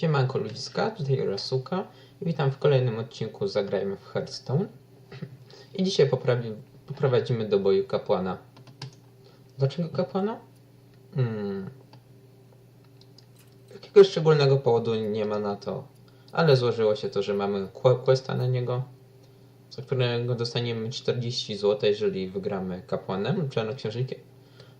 Siemanko ludziska, tutaj Rasuka i witam w kolejnym odcinku Zagrajmy w Hearthstone. I dzisiaj poprawi, poprowadzimy do boju kapłana. Dlaczego kapłana? Hmm. Jakiegoś szczególnego powodu nie ma na to, ale złożyło się to, że mamy que- questa na niego, za którego dostaniemy 40 zł, jeżeli wygramy kapłanem lub czarnoksiężnikiem.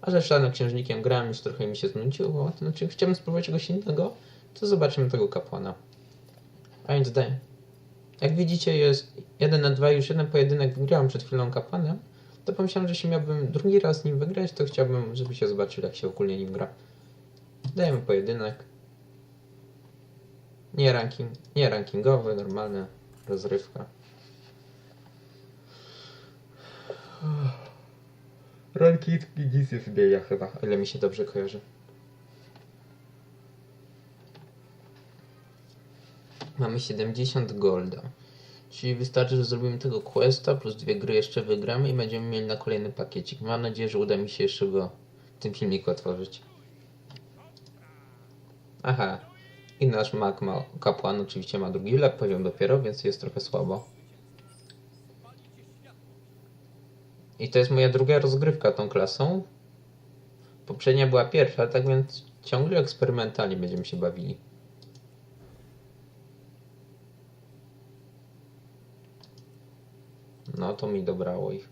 A że czarnoksiężnikiem grałem już trochę mi się znudziło, znaczy chciałbym spróbować czegoś innego, to zobaczymy tego kapłana. A więc daję. Jak widzicie jest 1 na 2, już jeden pojedynek wygrałem przed chwilą kapłanem, to pomyślałem, że jeśli miałbym drugi raz nim wygrać, to chciałbym, żeby się zobaczył jak się ogólnie nim gra. Dajemy pojedynek. Nie ranking, nie rankingowy, normalna rozrywka. Ranking nic nie wybija chyba, ile mi się dobrze kojarzy. Mamy 70 golda. Czyli wystarczy, że zrobimy tego questa, plus dwie gry jeszcze wygramy i będziemy mieli na kolejny pakiecik. Mam nadzieję, że uda mi się jeszcze go w tym filmiku otworzyć. Aha. I nasz mag ma, kapłan oczywiście ma drugi lep poziom dopiero, więc jest trochę słabo. I to jest moja druga rozgrywka tą klasą. Poprzednia była pierwsza, tak więc ciągle eksperymentalnie będziemy się bawili. No to mi dobrało ich.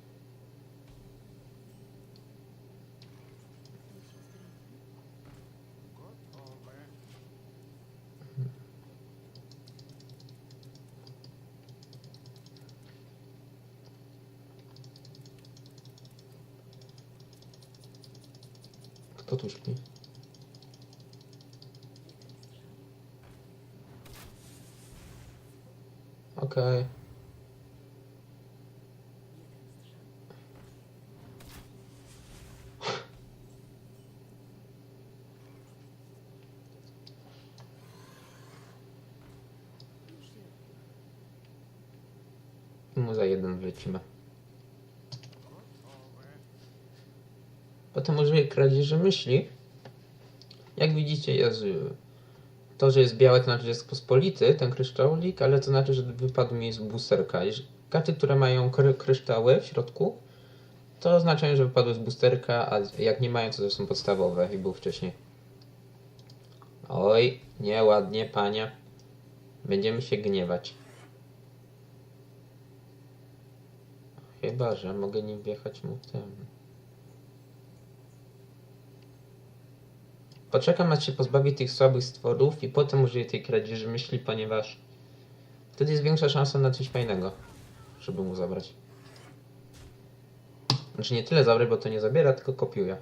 Kto tu śpi? Okej. I wlecimy. Potem użyję kradzieży myśli. Jak widzicie jest y, to, że jest białe, to znaczy, że jest pospolity, ten kryształlik, ale to znaczy, że wypadł mi z boosterka. Karty, które mają kry kryształy w środku, to oznaczają, że wypadły z boosterka, a jak nie mają, to też są podstawowe i był wcześniej. Oj, nieładnie, panie. Będziemy się gniewać. Chyba, że mogę nim wjechać mu w tym. Poczekam aż się pozbawi tych słabych stworów i potem użyję tej kradzieży myśli, ponieważ wtedy jest większa szansa na coś fajnego, żeby mu zabrać. Znaczy nie tyle zabrać, bo to nie zabiera, tylko kopiuje.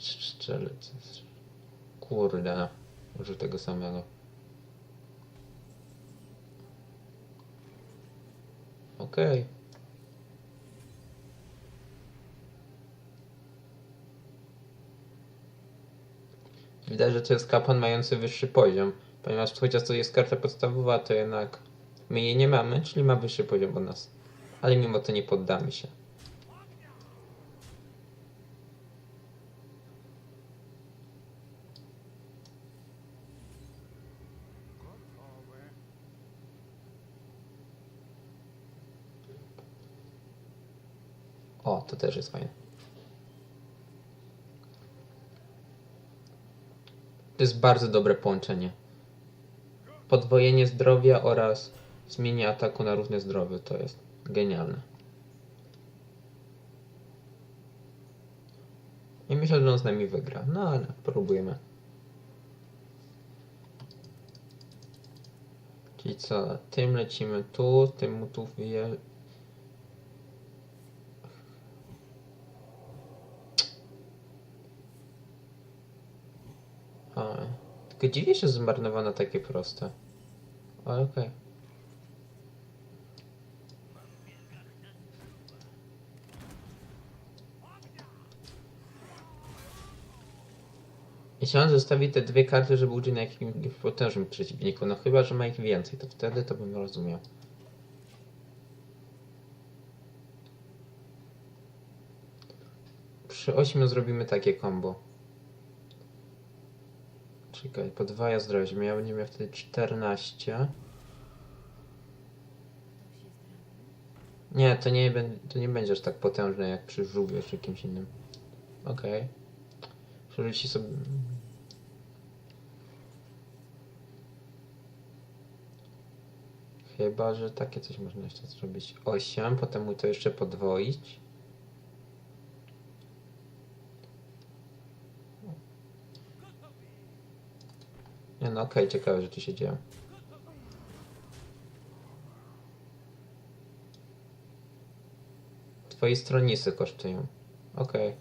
Strzelec. Kurde. Użył tego samego. Okej. Widać, że to jest kapłan mający wyższy poziom, ponieważ chociaż to jest karta podstawowa, to jednak my jej nie mamy, czyli ma wyższy poziom od nas. Ale mimo to nie poddamy się. O, to też jest fajne. To jest bardzo dobre połączenie. Podwojenie zdrowia oraz zmienienie ataku na równe zdrowie. To jest genialne. I myślę, że on z nami wygra. No ale próbujemy. Czyli co? Tym lecimy tu, tym mu tu wyje... A, tylko dziwię się, że zmarnowano takie proste. Ale okej. Jeśli on zostawi te dwie karty, żeby użyć na jakimś potężnym przeciwniku, no chyba, że ma ich więcej, to wtedy to bym rozumiał. przy 8 zrobimy takie combo. Czekaj, podwaja zdrowie. Miał, nie miał wtedy 14. Nie, to nie, to nie będzie aż tak potężne jak przy żółwiu czy kimś innym. Okej. Przerzuci sobie... Chyba, że takie coś można jeszcze zrobić. 8, potem mu to jeszcze podwoić. Nie no okej, ciekawe rzeczy się dzieją. Twoje stronisy kosztują. Okej.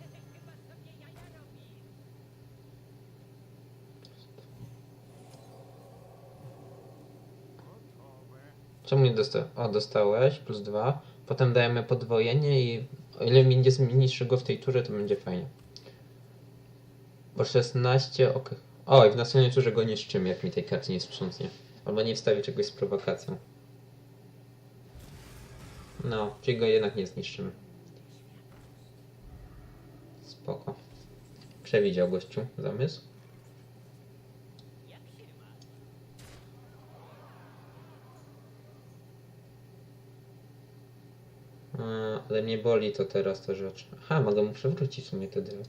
Czemu nie dostałeś? O, dostałeś, plus dwa. Potem dajemy podwojenie i o ile mi nie zmniejszy go w tej turze, to będzie fajnie. Bo 16, ok. O, i w następnej turze go niszczymy, jak mi tej karty nie sprzątnie. Albo nie wstawi czegoś z prowokacją. No, czyli go jednak nie zniszczymy. Spoko. Przewidział gościu zamysł. Ale mnie boli to teraz ta rzecz. Aha, mogę mu przewrócić w sumie wtedy.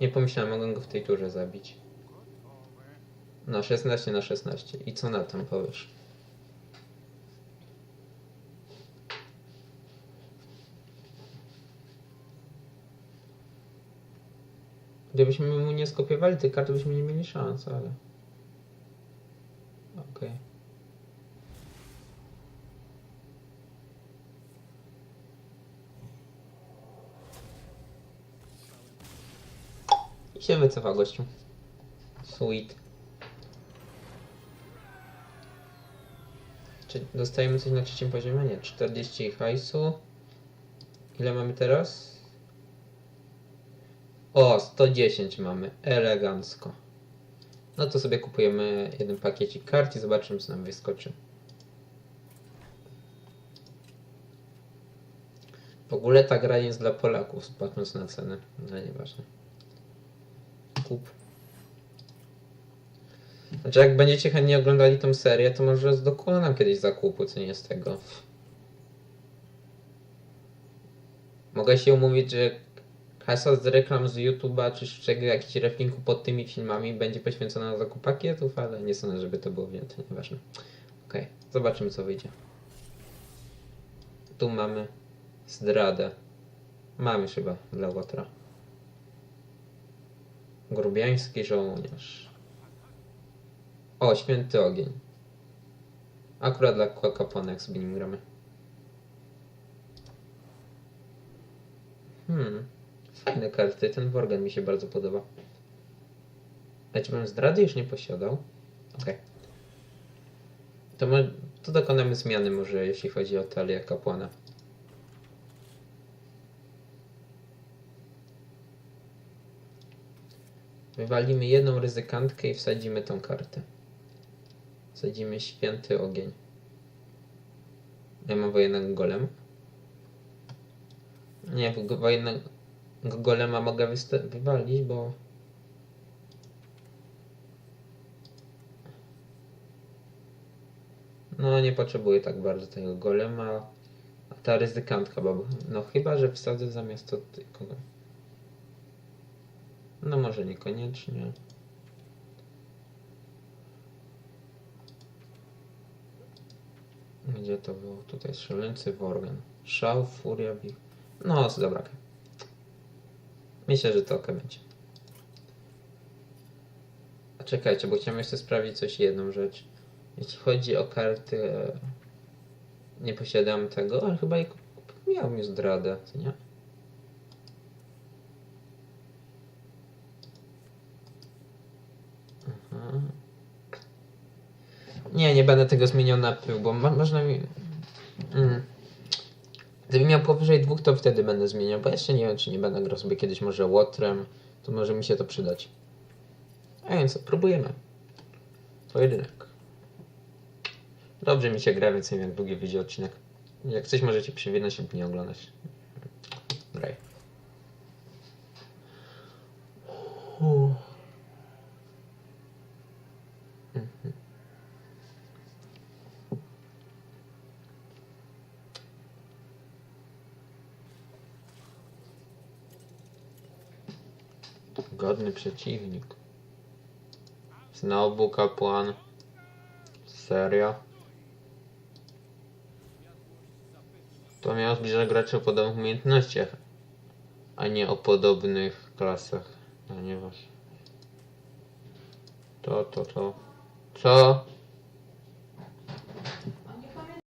Nie pomyślałem, mogę go w tej turze zabić. No, 16 na 16. I co na tym powiesz? Gdybyśmy mu nie skopiowali tych kart, byśmy nie mieli szans, ale... Okej. I się wycofa gościu. Sweet. Czy dostajemy coś na trzecim poziomie? Nie. 40 hajsu. Ile mamy teraz? O, 110 mamy. Elegancko. No to sobie kupujemy jeden pakiecik kart i zobaczymy co nam wyskoczy. W ogóle ta gra jest dla Polaków, patrząc na ceny. No nieważne. Kup. Znaczy jak będziecie chętnie oglądali tą serię, to może dokonam kiedyś zakupu, co nie z tego. Mogę się umówić, że kasa z reklam z YouTube'a czy z czego jakiś reflinku pod tymi filmami będzie poświęcona na zakup pakietów, ale nie sądzę, żeby to było wzięte, nieważne. Okej, zobaczymy co wyjdzie. Tu mamy zdradę. Mamy chyba dla Łotra. Grubiański żołnierz. O, święty ogień. Akurat dla kapłana, jak sobie gramy. Hmm. Fajne karty. Ten Worgen mi się bardzo podoba. A czy bym zdrady już nie posiadał? Okej. To, mo- to dokonamy zmiany może, jeśli chodzi o talię kapłana. Wywalimy jedną ryzykantkę i wsadzimy tą kartę. Wsadzimy święty ogień. Ja mam wojennego golem. Nie, wojennego golema mogę wywalić, bo... No, nie potrzebuję tak bardzo tego golema. A ta ryzykantka, bo... No, chyba, że wsadzę zamiast od kogo. No, może niekoniecznie. Gdzie to było? Tutaj szaleńcy worgen. Szał, furia, wich. No, dobra. Myślę, że to ok będzie. A czekajcie, bo chciałem jeszcze sprawdzić coś jedną rzecz. Jeśli chodzi o karty, e, nie posiadam tego, ale chyba miałem już zdradę, nie? Aha. Nie, nie będę tego zmieniał na pył, bo ma, można mi... Mm. Gdybym miał powyżej dwóch, to wtedy będę zmieniał, bo jeszcze nie wiem, czy nie będę grał sobie kiedyś może łotrem, to może mi się to przydać. A więc próbujemy. Pojedynek. Dobrze mi się gra, więc nie wiem jak długi wyjdzie odcinek. Jak coś możecie przywinąć lub nie oglądać. Graj. Godny przeciwnik. Znowu kapłan. Serio? To miało zbliżać graczy o podobnych umiejętnościach, a nie o podobnych klasach. No nieważne. To, to, to. Co?